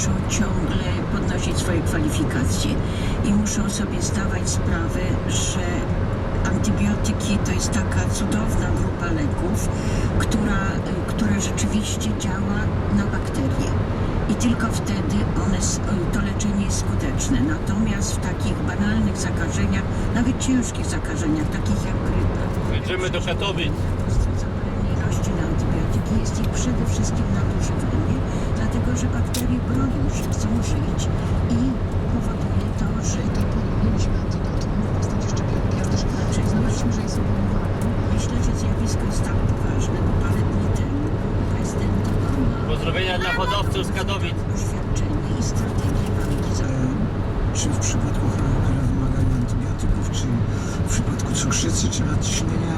muszą ciągle podnosić swoje kwalifikacje i muszą sobie zdawać sprawę, że antybiotyki to jest taka cudowna grupa leków, która, która rzeczywiście działa na bakterie. I tylko wtedy one, to leczenie jest skuteczne. Natomiast w takich banalnych zakażeniach, nawet ciężkich zakażeniach, takich jak grypa, Jedziemy do Katowic. zapalenie roślin antybiotyki jest ich przede wszystkim nadużywanie, dlatego że bakterie bronią się, chcą żyć i powoduje to, że Do tej pory mieliśmy antidotum w postaci szczepionki, ale też uznaliśmy, że jest opanowane. myślę, że zjawisko jest tak poważne, bo parę dni temu prezydent Obama Pozdrowienia dla hodowców z Katowic. oświadczenie i strategię walki z czy w przypadku choroby wymagania antybiotyków, czy w przypadku cukrzycy, czy nadciśnienia,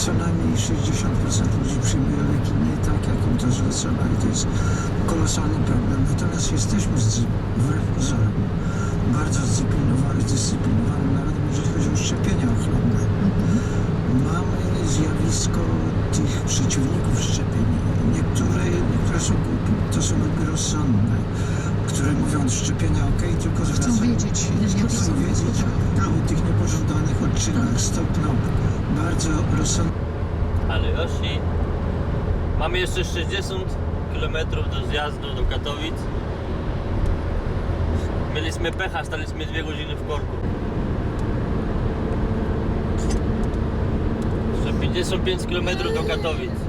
co najmniej 60% ludzi przyjmuje leki nie tak, jak zlecano i to jest kolosalny problem. Natomiast jesteśmy wbrew pozorom bardzo zdyscyplinowani, zdyscyplinowanym narodem, jeżeli chodzi o szczepienia ochronne. Mamy zjawisko tych przeciwników szczepień. Niektóre, niektóre są, to są grupy rozsądne, które mówią szczepienia ok, tylko Chcą zwracają wiedzieć, jakie chcą wiedzieć o tych niepożądanych odczynach. Stop, no. Bardzo rozsądne. Ale Yoshi. Mamy jeszcze 60 km do zjazdu do Katowic. Mieliśmy pecha, staliśmy dwie godziny w korku. Jeszcze 55 km do Katowic.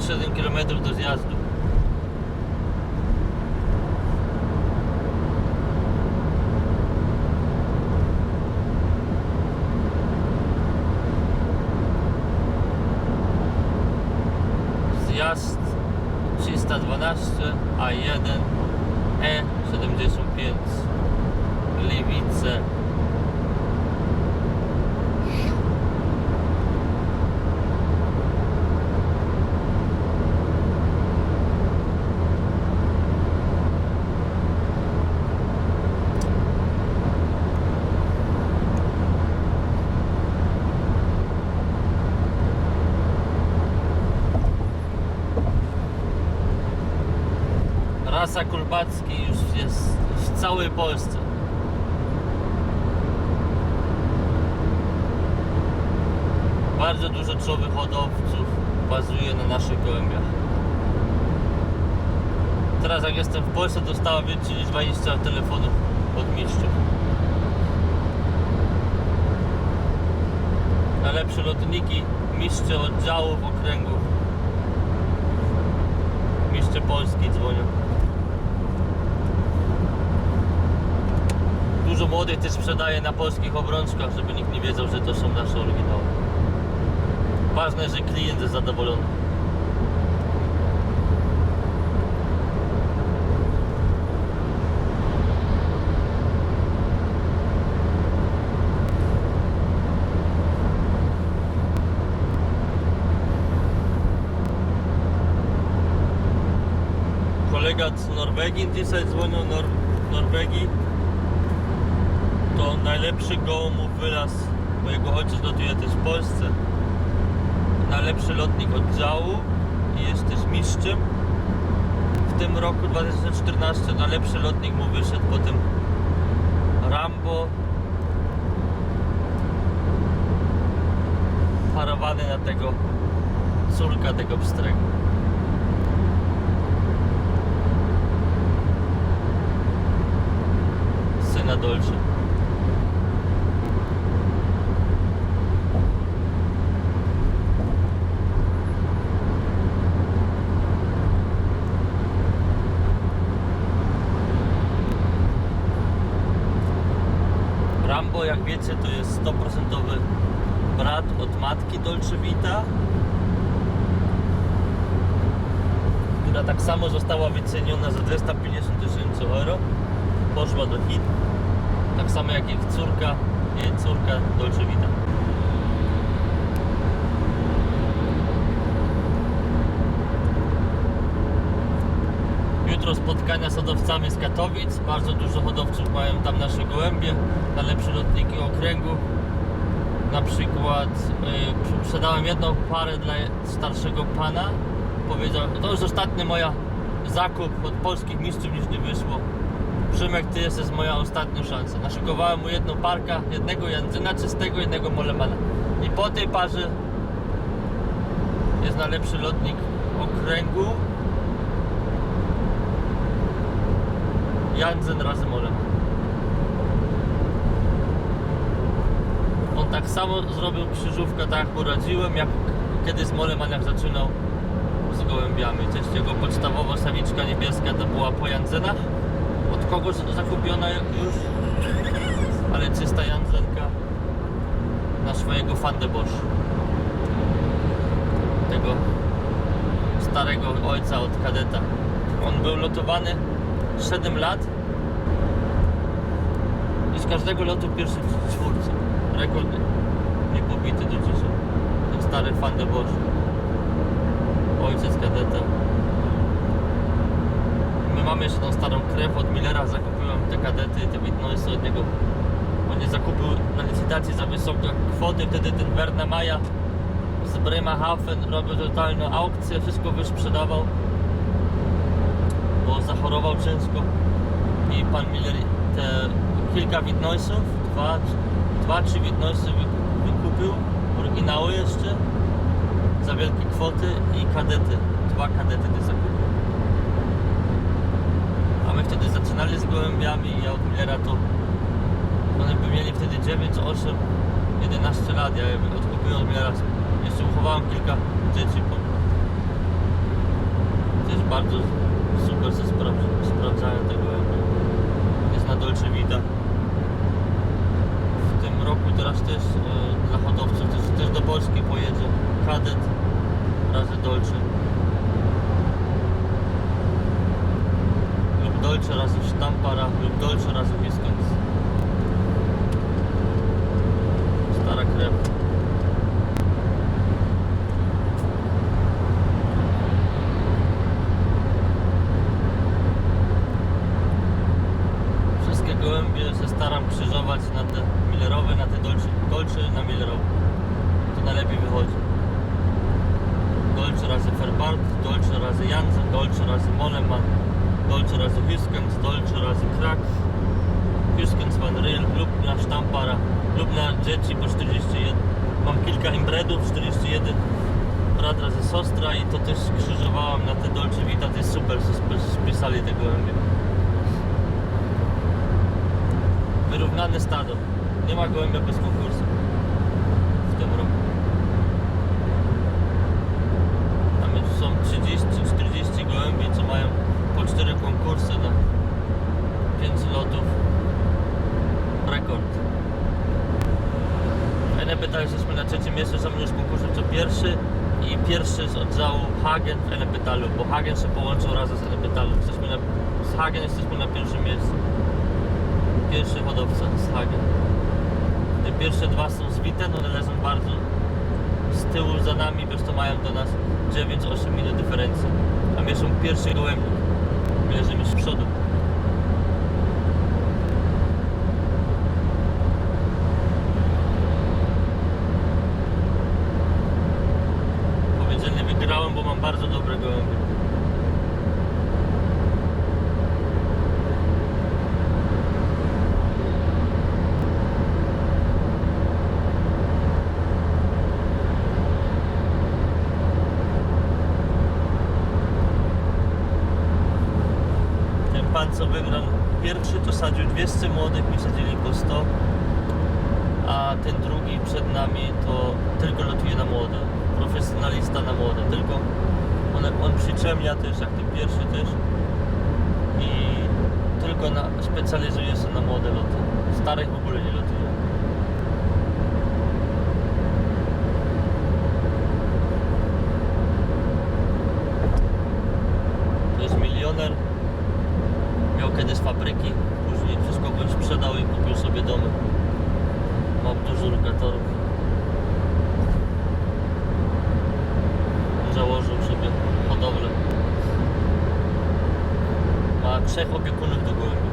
27 km do zjazdu. Zjazd 312 A1 E75 Gliwice Rasa Kulbacki już jest w całej Polsce. Bardzo dużo czołych hodowców bazuje na naszych gołębiach. Teraz jak jestem w Polsce dostałem więcej niż 20 telefonów od mistrzów. Najlepsze lotniki, mistrze oddziałów, okręgów. Mistrze Polski dzwonią. Dużo młodych też sprzedaje na polskich obrączkach, żeby nikt nie wiedział, że to są nasze oryginały. Ważne, że klient jest zadowolony. Kolega z Norwegii dzisiaj dzwonił Nor Norwegii. To najlepszy gołąb wyraz, bo jego ojciec lotuje też w Polsce. Najlepszy lotnik oddziału i jest też mistrzem. W tym roku 2014 najlepszy lotnik mu wyszedł, potem Rambo. Parowany na tego córka tego pstrego. Syna Dolce. Rambo, jak wiecie, to jest 100% brat od matki Dolce Vita, która tak samo została wyceniona za 250 tysięcy euro. poszła do Chin. Tak samo jak ich córka, jej córka Dolce Vita. Jutro spotkania z hodowcami z Katowic. Bardzo dużo hodowców mają tam nasze gołębie, najlepsze lotniki okręgu. Na przykład y, sprzedałem jedną parę dla starszego pana. Powiedział, to już ostatnia moja zakup od polskich mistrzów nic nie wyszło. Przemek, ty jesteś moja ostatnia szansa. Naszykowałem mu jedną parkę, jednego Jandzyna czystego, jednego Molemana. I po tej parze jest najlepszy lotnik okręgu. Jansen razy Moleman. On tak samo zrobił krzyżówkę, tak jak poradziłem, jak kiedyś Moleman jak zaczynał z gołębiami. Też jego podstawowa samiczka niebieska to była po Jansenach. Od kogoś zakupiona już, ale czysta Jansenka na swojego Fandebosch. Tego starego ojca od kadeta. On był lotowany 7 lat i z każdego lotu pierwszy czwórce. Rekord niepobity do dzisiaj. Ten stary Fandebosch. Ojciec kadeta. My mamy jeszcze tą starą krew od Millera, zakupiłem te kadety, te Witnoisy od niego. On nie zakupił na licytacji za wysokie kwoty, wtedy ten Werner Maja z Bremerhaven robił totalną aukcję, wszystko wysprzedawał, bo zachorował ciężko i pan Miller te kilka Witnoisów, dwa, dwa trzy Witnoisy wy- wykupił, oryginały jeszcze za wielkie kwoty i kadety, dwa kadety te zakupił. A my wtedy zaczynali z gołębiami i ja od Millera to one by mieli wtedy 9, 8, 11 lat. Ja je odkupiłem od Millera. Jeszcze uchowałem kilka dzieci. Też bardzo super się sprawdza, sprawdzają te gołębie. Jest na Dolce Vita. W tym roku teraz też e, dla hodowców też, też do Polski pojedzie kadet razy Dolce. lub Dolce razy Sztampara lub Dolce razy Whiskens. Stara krew. Wszystkie gołębie się staram krzyżować na te Millerowe, na te Dolce, Dolce na Millerowe. To najlepiej wychodzi. Dolce razy Ferbart, Dolce razy Jansen, Dolce razy Moleman, Dolce razy Huskens, Dolce razy Krak, Huskens Van Riel lub na Sztampara dzieci po 41. Mam kilka imbredów 41, brat razy Sostra i to też krzyżowałem na te Dolce Vita, to jest super, spisali te gołębie. Wyrównane stado. Nie ma gołębia bez konkursu w tym roku. Tam są 30-40 gołębi, co mają po 4 konkursy na 5 lotów. Rekord. W NPT jesteśmy na trzecim miejscu, już konkursy co pierwszy i pierwszy z oddziału Hagen w NPT-u, bo Hagen się połączył razem z NPT-em. Jesteśmy na, z Hagen jesteśmy na pierwszym miejscu. Pierwszy hodowca z Hagen. Te pierwsze dwa są z Witen, one leżą bardzo z tyłu za nami, wiesz to mają do nas 9-8 minut dyferencji. A my są pierwszy gołębnik. My leżymy z przodu. Powiedzieli, wygrałem, bo mam bardzo dobre gołębie. Ten pan, co wygrał pierwszy, to sadził 200 młodych, mi sadzili po 100. A ten drugi przed nami to tylko lotuje na młode. Profesjonalista na młode. Tylko on, on przyczemnia też, jak ten pierwszy też. I tylko na, specjalizuje się na młode loty. Starych w ogóle nie lotuje. Miał kiedyś fabryki, później sprzedał i kupił sobie dom. Ma dużo lokatorów. Założył sobie hodowlę. Ma trzech opiekunów do gołębi.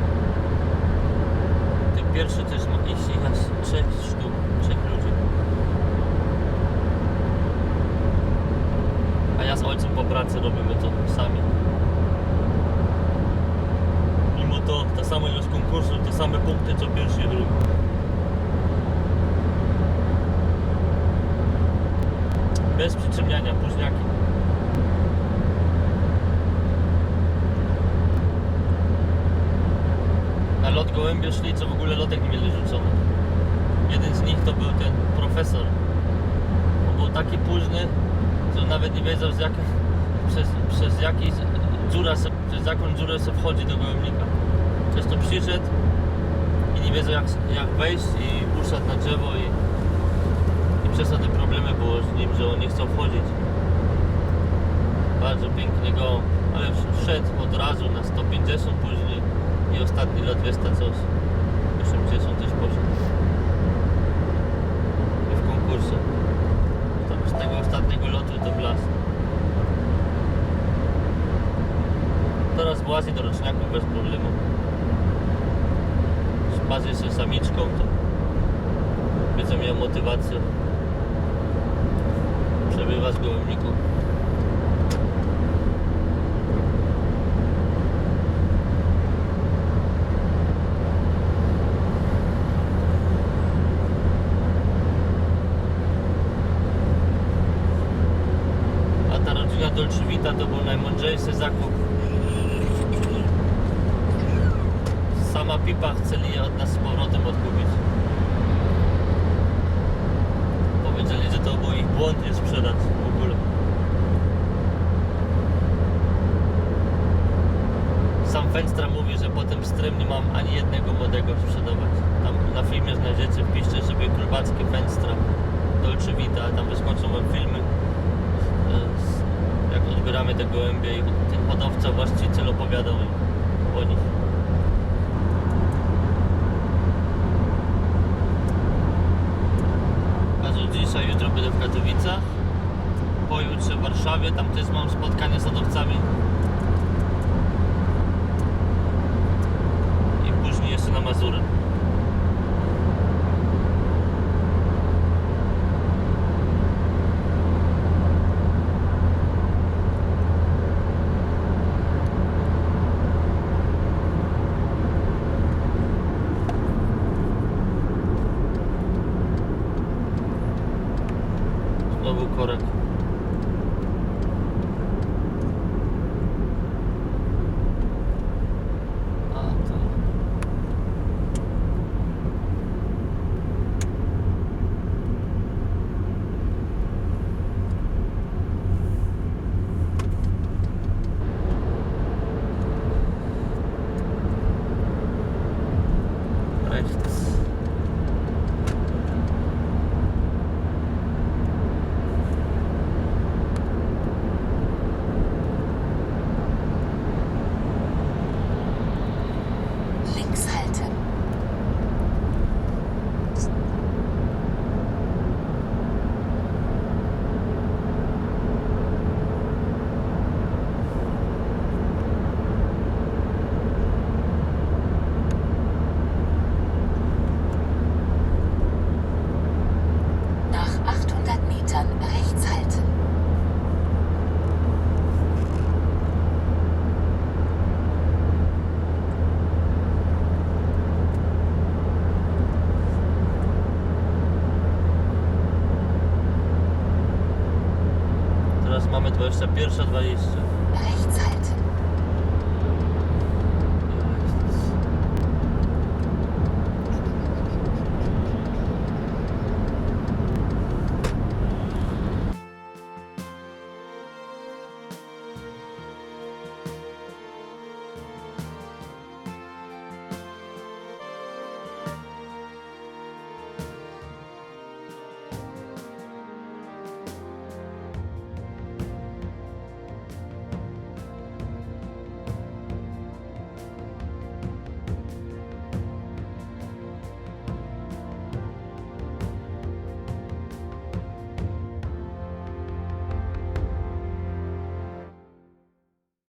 Ten pierwszy to jest jest trzech sztuk, trzech ludzi. A ja z ojcem po pracy robimy to sami. Mimo to ta sama ilość konkursów, te same punkty co pierwszy i drugi. Bez przyczyniania, późniaki. Na lot gołębie szli, co w ogóle lotek nie mieli rzucony. Jeden z nich to był ten profesor. On był taki późny, że nawet nie wiedział z jak, przez, przez jaki dziura se, przez jaką dziurę wchodzi do gołębnika. Przez to przyszedł nie wiedział jak, jak wejść i uszedł na drzewo i, i przez to te problemy było z nim, że on nie chciał wchodzić. Bardzo piękny gołąb, ale wszedł od razu na 150 później i ostatni lot 200 coś. 80 też poszedł. I w konkursie. Z tego ostatniego lotu to blask. Teraz włazi do roczniaków bez problemu. Sparzy się samiczką, to będę miał motywację. Przebywa z gołębników. A ta rodzina Dolczywita to był najmądrzejszy zakup. Sama pipa chcieli nas z powrotem odkupić. Powiedzieli, że to był ich błąd je sprzedać w ogóle. Sam Fenstra mówi, że po tym strym nie mam ani jednego młodego sprzedawać. Tam na filmie znajdziecie, wpiszcie sobie królbackie Fenstra, Dolce Vita, tam wyskoczą wam filmy jak odbieramy te gołębie i ten hodowca, właściciel opowiadał im o nich. Także dzisiaj, jutro będę w Katowicach, pojutrze w Warszawie, tam też mam spotkanie z hodowcami. I później jeszcze na Mazury. Znowu korek. A to. Rechts. Links halten. Nach 800 Metern rechts halten. Teraz mamy 21.20. Rechts halten.